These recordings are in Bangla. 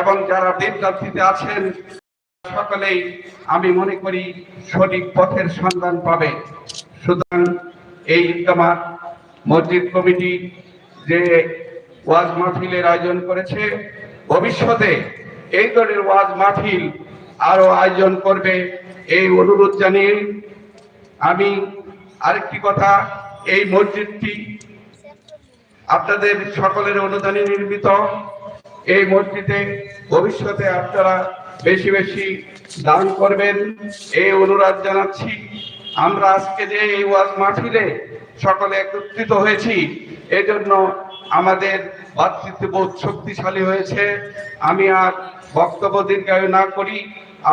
এবং যারা বিদ্যার্থীতে আছেন, সকলেই আমি মনে করি সঠিক পথের সন্ধান পাবে। সুতরাং এই ইজতেমার মসজিদ কমিটি যে ওয়াজ মাহফিলের আয়োজন করেছে, ভবিষ্যতে এই ধরনের ওয়াজ মাহফিল আরও আয়োজন করবে এই অনুরোধ জানিয়ে আমি আরেকটি কথা, এই মসজিদটি আপনাদের সকলের অনুদানে নির্মিত। এই মসজিদে ভবিষ্যতে আপনারা বেশি বেশি দান করবেন। এই অনুরোধ জানাচ্ছি। আমরা আজকে যে এই ওয়াজ মাহফিলে সকলে একত্রিত হয়েছি, এজন্য আমাদের ভাতৃত্ববোধ শক্তিশালী হয়েছে। আমি আর বক্তব্য দীর্ঘায়ু না করি,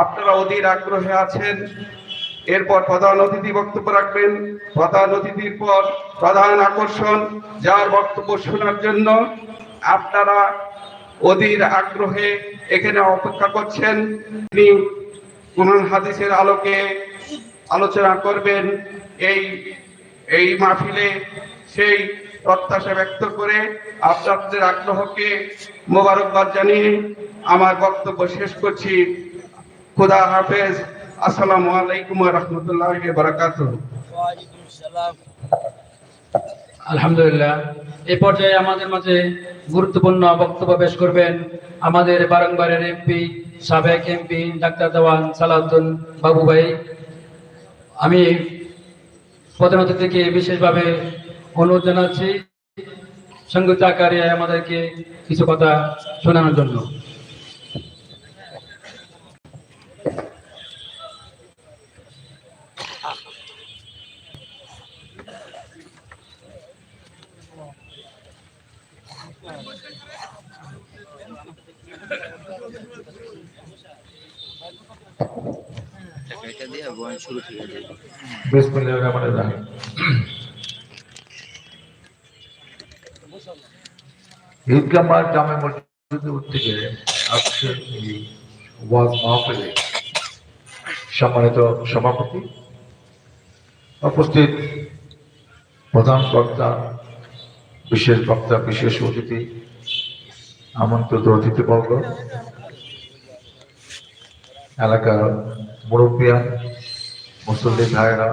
আপনারা অধীর আগ্রহে আছেন। এরপর প্রধান অতিথি বক্তব্য রাখবেন। প্রধান অতিথির পর প্রধান আকর্ষণ, যার বক্তব্য শোনার জন্য আপনারা অধীর আগ্রহে এখানে অপেক্ষা করছেন। তিনি কোরআন হাদিসের আলোকে আলোচনা করবেন। এই এই মাহফিলে সেই প্রত্যাশা ব্যক্ত করে আপনাদের আগ্রহকে মোবারকবাদ জানিয়ে আমার বক্তব্য শেষ করছি। খুদা হাফেজ। আসসালামু আলাইকুম রহমতুল্লাহ বারাকাতুহ। আলহামদুলিল্লাহ। এই পর্যায়ে আমাদের মাঝে গুরুত্বপূর্ণ বক্তব্য পেশ করবেন আমাদের বারংবারের এমপি, সাবেক এমপি ডাক্তার দেওয়ান সালাউদ্দিন বাবু ভাই। আমি প্রধান অতিথিকে বিশেষভাবে অনুরোধ জানাচ্ছি সংযুক্ত আকারে আমাদেরকে কিছু কথা শোনানোর জন্য। শুরু থেকে সম্মানিত সভাপতি, উপস্থিত প্রধান বক্তা, বিশেষ বক্তা, বিশেষ অতিথি, আমন্ত্রিত অতিথিবর্গ, এলাকার মুরব্বিয়ান মুসল্লি ভাইরা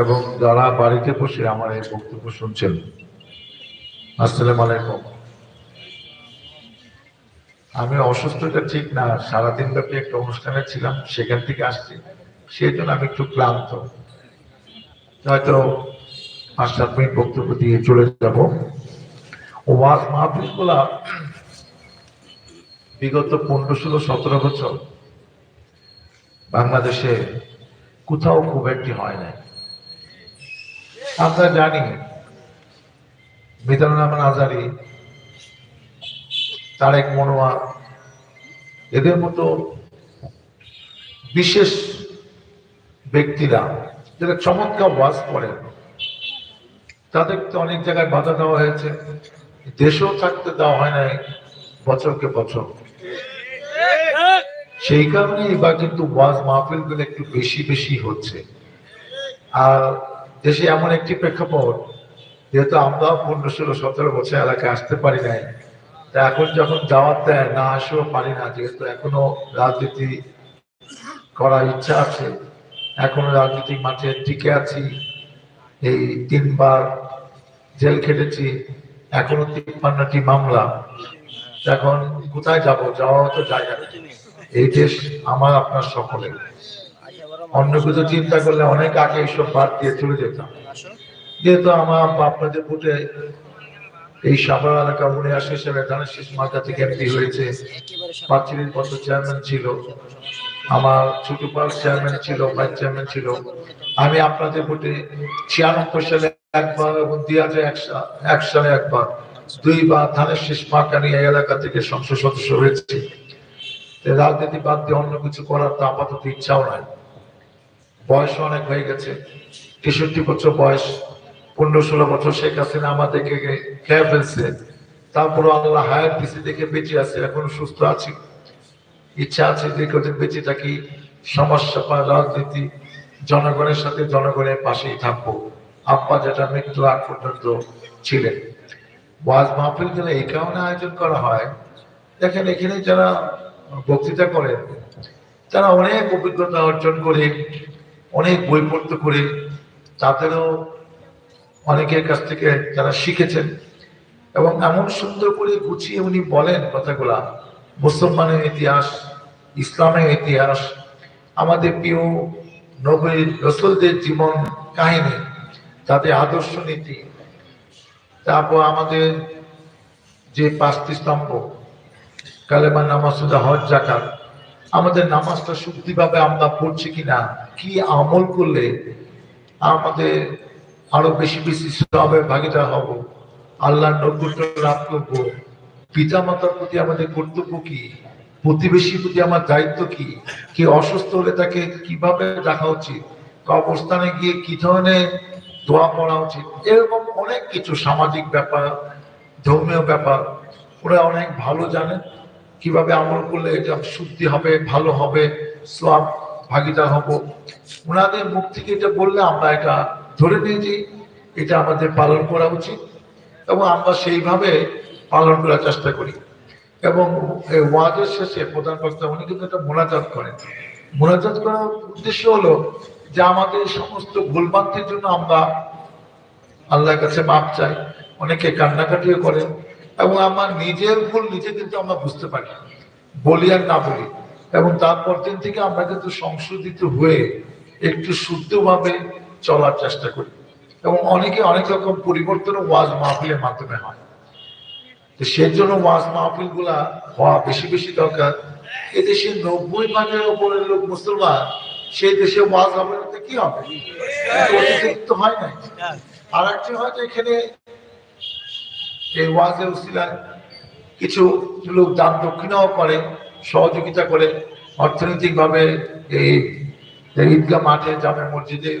এবং যারা বাড়িতে বসে আমার এই বক্তব্য শুনছেন, আসসালামু আলাইকুম। আমি অসুস্থতা ঠিক না, সারাদিন ব্যাপী একটা অনুষ্ঠানে ছিলাম, সেখান থেকে আসছি। সেই জন্য আমি একটু ক্লান্ত। হয়তো পাঁচ সাত মিনিট বক্তব্য দিয়ে চলে যাব। ওয়াজ মাহফিলগুলা বিগত পনেরো, ষোলো, সতেরো বছর বাংলাদেশে কোথাও খুব একটি হয় না আমরা জানি মিজানুর রহমান আজারি, তারেক মনোয়া, এদের মতো বিশেষ ব্যক্তিরা যারা চমৎকার ওয়াজ করেন, তাদের তো অনেক জায়গায় বাধা দেওয়া হয়েছে। দেশেও থাকতে দেওয়া হয় নাই বছরকে বছর। সেই কারণে এবার কিন্তু ওয়াজ মাহফিলগুলো একটু বেশি বেশি হচ্ছে আর দেশে এমন একটি প্রেক্ষাপট, যেহেতু আমরাও পনেরো, ষোলো, সতেরো বছর এলাকায় আসতে পারি নাই, তা এখন যখন যাওয়ার দেয়, না আসেও পারি না, যেহেতু এখনও রাজনীতি করার ইচ্ছা আছে, এখনও রাজনৈতিক মাঠে টিকে আছি, এই তিনবার জেল খেটেছি, এখনও তিপ্পান্নটি মামলা, এখন কোথায় যাব যাওয়া তো জায়গা। এই দেশ আমার, আপনার সকলের। অন্য কিছু চিন্তা করলে অনেক আগে এইসব বাদ দিয়ে চলে যেতাম। যেহেতু আমার আপনাদের ভোটে এই সাভার এলাকা উনি আসে হিসেবে ধানের শেষ মার্কা থেকে এমপি হয়েছে। পাঁচিলের পত্র চেয়ারম্যান ছিল। আমার ছোট পাল চেয়ারম্যান ছিল, ভাইস চেয়ারম্যান ছিল। আমি আপনাদের ভোটে ছিয়ানব্বই সালে একবার এবং দুই হাজার এক সালে একবার দুইবার ধানের শেষ মার্কা নিয়ে এলাকা থেকে সংসদ সদস্য হয়েছে। রাজনীতি বাদ দিয়ে অন্য কিছু করার তো আপাতত ইচ্ছাও নাই। বয়স অনেক হয়ে গেছে। তেষট্টি বছর বয়স, পনেরো ষোলো বছর শেখ হাসিনা আমাদেরকে খেয়ে ফেলছে। তারপরে আল্লাহ হায়াত দিছে, দেখে বেঁচে আছে, এখনও সুস্থ আছি। ইচ্ছা আছে যে কদিন বেঁচে থাকি, সমস্যা পায়, রাজনীতি, জনগণের সাথে জনগণের পাশেই থাকব। আব্বা যেটা মৃত্যু আগ পর্যন্ত ছিলেন। ওয়াজ মাহফিলগুলো এই কারণে আয়োজন করা হয়, দেখেন এখানে যারা বক্তৃতা করেন তারা অনেক অভিজ্ঞতা অর্জন করে, অনেক বই পড়তে করে। তাদেরও অনেকের কাছ থেকে তারা শিখেছেন। এবং এমন সুন্দর করে গুছিয়ে উনি বলেন কথাগুলা। মুসলমানের ইতিহাস, ইসলামের ইতিহাস, আমাদের প্রিয় নবী রসুলদের জীবন কাহিনী, তাদের আদর্শ নীতি, তারপর আমাদের যে পাঁচটি স্তম্ভ কালেমা নামাজ সুদা হজ জাকাত আমাদের নামাজটা শুদ্ধিভাবে আমরা পড়ছি কিনা, কি আমল করলে আমাদের আরও বেশি বেশি সবের ভাগিদার হব নৈকট্য লাভ করব পিতা মাতার প্রতি আমাদের কর্তব্য কি, প্রতিবেশীর প্রতি আমার দায়িত্ব কি কি অসুস্থ হলে তাকে কীভাবে দেখা উচিত অবস্থানে গিয়ে কি ধরনের দোয়া পড়া উচিত, এরকম অনেক কিছু সামাজিক ব্যাপার, ধর্মীয় ব্যাপার, ওরা অনেক ভালো জানেন কীভাবে আমল করলে এটা শুদ্ধি হবে, ভালো হবে সব ভাগিদার হব? ওনাদের মুখ থেকে এটা বললে আমরা এটা ধরে নিয়ে যে এটা আমাদের পালন করা উচিত এবং আমরা সেইভাবে পালন করার চেষ্টা করি। এবং ওয়াজের শেষে প্রধান বক্তা, উনি কিন্তু একটা মোনাজাত করেন। মোনাজাত করার উদ্দেশ্য হলো যে আমাদের সমস্ত ভুলভ্রান্তির জন্য আমরা আল্লাহর কাছে মাপ চাই। অনেকে কান্নাকাটিও করে এবং আমার নিজের ভুল নিজে কিন্তু আমরা বুঝতে পারি। বলি আর না বলি। এবং তারপর দিন থেকে আমরা কিন্তু সংশোধিত হয়ে একটু শুদ্ধভাবে চলার চেষ্টা করি। এবং অনেকে অনেক রকম পরিবর্তন ওয়াজ মাহফিলের মাধ্যমে হয়। তো সেই জন্য ওয়াজ মাহফিলগুলা হওয়া বেশি বেশি দরকার। এদেশে নব্বই ভাগের ওপরের লোক মুসলমান, সেই দেশে ওয়াজ হবে কি হবে? অতীতে তো হয় নাই। আর একটি হয়তো এখানে এই ওয়াজের উসিলায় কিছু লোক দান দক্ষিণাও করে, সহযোগিতা করে। অর্থনৈতিকভাবে এই ঈদগাহ মাঠে, জামে মসজিদে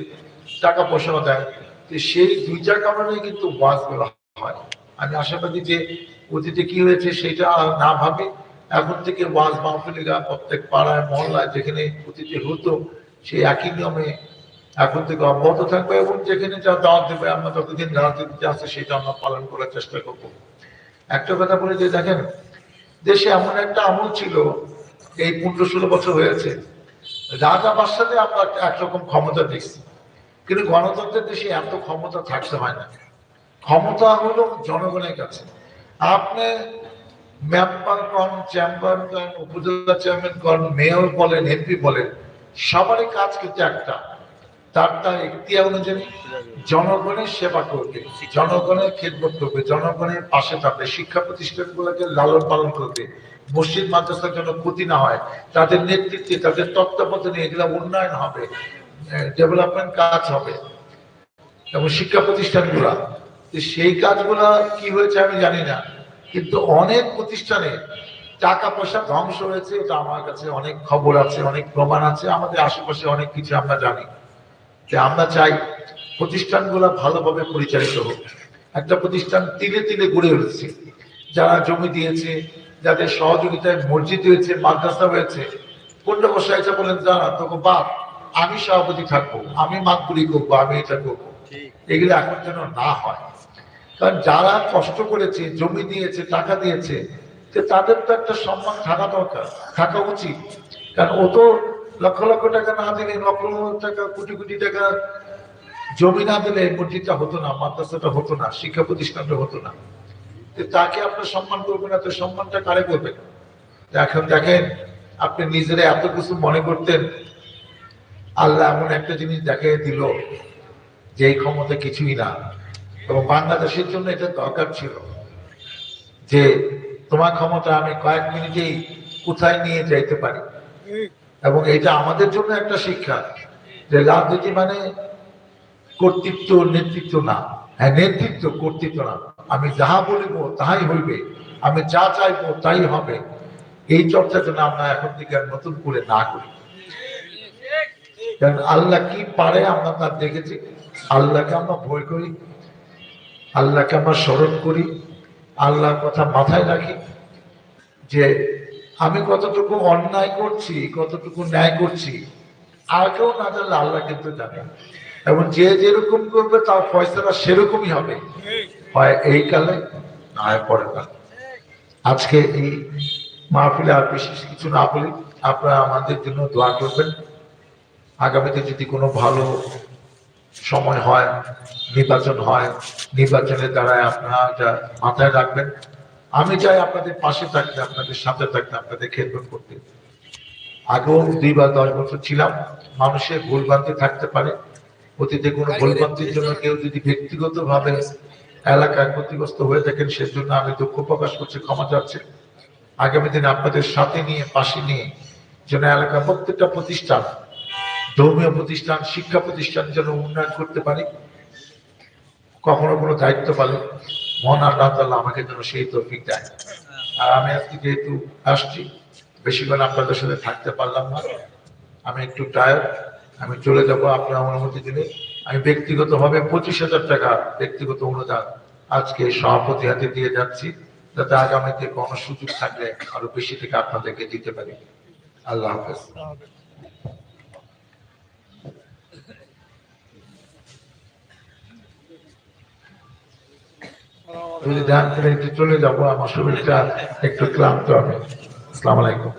টাকা পয়সাও দেয়। তো সেই দুইটার কারণে কিন্তু ওয়াজগুলো হয়। আমি আশাবাদী যে অতীতে কি হয়েছে সেটা না ভাবে। এখন থেকে ওয়াজ মাহফিলিরা প্রত্যেক পাড়ায়, মহল্লায় যেখানে অতীতে হতো, সেই একই নিয়মে এখন থেকে অব্যাহত থাকবে এবং যেখানে যা দাওয়াত দেবে, আমরা যতদিন রাজনীতিতে আছে সেটা আমরা পালন করার চেষ্টা করব। একটা কথা বলে যে দেখেন, দেশে এমন একটা আমল ছিল, এই পনেরো ষোলো বছর হয়েছে, রাজা বাসাতে আমরা একরকম ক্ষমতা দেখছি। কিন্তু গণতন্ত্রের দেশে এত ক্ষমতা থাকতে হয় না। ক্ষমতা হলো জনগণের কাছে। আপনি মেম্বার কন চেম্বার কন, উপজেলা চেয়ারম্যান কন, মেয়র বলেন, এমপি বলেন, সবারই কাজ কিন্তু একটা। তার তার এখতিয়ার অনুযায়ী জনগণের সেবা করবে, জনগণের খেদমত করবে, জনগণের পাশে থাকবে, শিক্ষা প্রতিষ্ঠানগুলোকে লালন পালন করবে, মসজিদ মাদ্রাসার জন্য ক্ষতি না হয়, তাদের নেতৃত্বে, তাদের তত্ত্বাবধানে এগুলো উন্নয়ন হবে ডেভেলপমেন্ট কাজ হবে। এবং শিক্ষা প্রতিষ্ঠানগুলা সেই কাজগুলা কি হয়েছে আমি জানি না, কিন্তু অনেক প্রতিষ্ঠানে টাকা পয়সা ধ্বংস হয়েছে, এটা আমার কাছে অনেক খবর আছে, অনেক প্রমাণ আছে, আমাদের আশেপাশে অনেক কিছু আমরা জানি। যে আমরা চাই প্রতিষ্ঠানগুলো ভালোভাবে পরিচালিত হোক। একটা প্রতিষ্ঠান তিলে তিলে গড়ে উঠছে। যারা জমি দিয়েছে যাদের সহযোগিতায় মসজিদ হয়েছে মাদ্রাসা হয়েছে পনেরো বছর বলেন জানা তোকে বাপ আমি সভাপতি থাকব আমি মাতগুলি করব আমি এটা করব। এগুলো এখন যেন না হয়। কারণ যারা কষ্ট করেছে জমি দিয়েছে টাকা দিয়েছে যে তাদের তো একটা সম্মান থাকা দরকার থাকা উচিত। কারণ ও তো লক্ষ লক্ষ টাকা না দিলে, লক্ষ লক্ষ টাকা, কোটি কোটি টাকা জমি না দিলে মসজিদটা হতো না, মাদ্রাসাটা হতো না, শিক্ষা প্রতিষ্ঠানটা হতো না। তাকে আপনার সম্মান করবেন না, তো সম্মানটা কারে করবেন? এখন দেখেন, আপনি নিজেরা এত কিছু মনে করতেন, আল্লাহ এমন একটা জিনিস দেখাই দিল যে এই ক্ষমতা কিছুই না। এবং বাংলাদেশের জন্য এটা দরকার ছিল যে তোমার ক্ষমতা আমি কয়েক মিনিটেই কোথায় নিয়ে যাইতে পারি? এবং এটা আমাদের জন্য একটা শিক্ষা, যে রাজনীতি মানে কর্তৃত্ব, নেতৃত্ব না। হ্যাঁ নেতৃত্ব, কর্তৃত্ব না। আমি যাহা বলিব, তাহাই হইবে। আমি যা চাইব, তাই হবে। এই চর্চা যেন আমরা এখন থেকে নতুন করে না করি। কারণ আল্লাহ কি পারে, আমরা তার দেখেছি। আল্লাহকে আমরা ভয় করি, আল্লাহকে আমরা স্মরণ করি, আল্লাহর কথা মাথায় রাখি, যে আমি কতটুকু অন্যায় করছি, কতটুকু ন্যায় করছি, আর কেউ না জানলে আল্লাহ কিন্তু জানে। এবং যে যেরকম করবে, তার ফয়সলা সেরকমই হবে। হয় এই কালে, না পরের কালে। আজকে এই মাহফিলে আর বিশেষ কিছু না বলি, আপনারা আমাদের জন্য দোয়া করবেন। আগামীতে যদি কোনো ভালো সময় হয়, নির্বাচন হয়, নির্বাচনের দ্বারা আপনারা যা মাথায় রাখবেন আমি চাই আপনাদের পাশে থাকতে, আপনাদের সাথে থাকতে, আপনাদের খেদমত করতে। আগেও দুই বা দশ বছর ছিলাম, মানুষের ভুলভ্রান্তি থাকতে পারে। অতীতে কোনো ভুলভ্রান্তির জন্য কেউ যদি ব্যক্তিগতভাবে এলাকায় ক্ষতিগ্রস্ত হয়ে থাকেন, সেজন্য আমি দুঃখ প্রকাশ করছি, ক্ষমা চাচ্ছি। আগামী দিনে আপনাদের সাথে নিয়ে, পাশে নিয়ে যেন এলাকার প্রত্যেকটা প্রতিষ্ঠান, ধর্মীয় প্রতিষ্ঠান, শিক্ষা প্রতিষ্ঠান যেন উন্নয়ন করতে পারি, কখনো কোনো দায়িত্ব পালে। মহান আল্লাহ আমাকে যেন সেই তৌফিক দেয় আর আমি আজকে যেহেতু আসছি, বেশিক্ষণ আপনাদের সাথে থাকতে পারলাম না। আমি একটু টায়ার্ড আমি চলে যাব আপনার অনুমতি দিলে। আমি ব্যক্তিগতভাবে পঁচিশ হাজার টাকা ব্যক্তিগত অনুদান আজকে সভাপতি হাতে দিয়ে যাচ্ছি, যাতে আগামীতে কোনো সুযোগ থাকলে আরও বেশি থেকে আপনাদেরকে দিতে পারি। আল্লাহ হাফেজ। যদি ধ্যান করে একটু চলে যাব আমার শরীরটা একটু ক্লান্ত হবে। আসসালামু আলাইকুম।